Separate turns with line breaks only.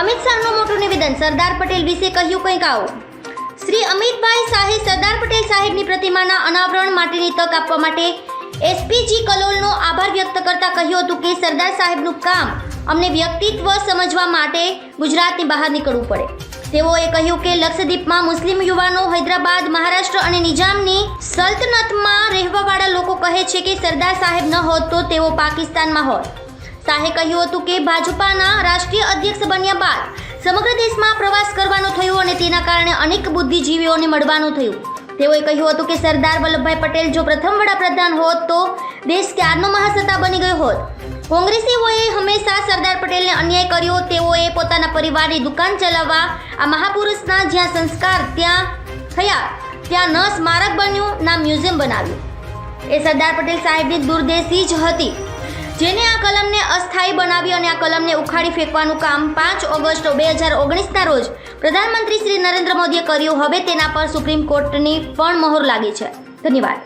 અમિત શાહનું મોટું નિવેદન, સરદાર પટેલ વિશે કહ્યું કંઈક આવું. શ્રી અમિતભાઈ શાહે સરદાર પટેલ સાહેબની પ્રતિમાના અનાવરણ માટેની તક આપવા માટે એસપીજી કલોલનો આભાર વ્યક્ત કરતા કહ્યું હતું કે સરદાર સાહેબનું કામ અમને વ્યક્તિત્વ સમજવા માટે ગુજરાતની બહાર નીકળવું પડે. તેઓએ કહ્યું કે લક્ષદ્વીપમાં મુસ્લિમ યુવાનો હૈદરાબાદ, મહારાષ્ટ્ર અને નિજામની સલ્તનતમાં રહેવાવાળા લોકો કહે છે કે સરદાર સાહેબ ન હોત તો તેઓ પાકિસ્તાનમાં હોત. શાહે કહ્યું હતું કે ભાજપાના રાષ્ટ્રીય અધ્યક્ષ બન્યા બાદ સમગ્ર દેશમાં પ્રવાસ કરવાનો થયો અને તેના કારણે અનેક બુદ્ધિજીવીઓને મળવાનું થયું. તેઓએ કહ્યું હતું કે સરદાર વલ્લભભાઈ પટેલ જો પ્રથમ વડાપ્રધાન હોત તો દેશ ક્યારનો મહાસત્તા બની ગયો હોત. કોંગ્રેસીઓએ હંમેશા સરદાર પટેલને અન્યાય કર્યો. તેઓએ પોતાના પરિવારની દુકાન ચલાવવા, આ મહાપુરુષના જ્યાં સંસ્કાર ત્યાં થયા, ત્યાં ન સ્મારક બન્યું, ના મ્યુઝિયમ બનાવ્યું. એ સરદાર પટેલ સાહેબની દૂરદેશી જ હતી. જેને આ કલમને અસ્થાયી બનાવી અને આ કલમને ઉખાડી ફેંકવાનું કામ પાંચ ઓગસ્ટ બે હજાર ઓગણીસના રોજ પ્રધાનમંત્રી શ્રી નરેન્દ્ર મોદીએ કર્યું. હવે તેના પર સુપ્રીમ કોર્ટની પણ મહોર લાગી છે. ધન્યવાદ.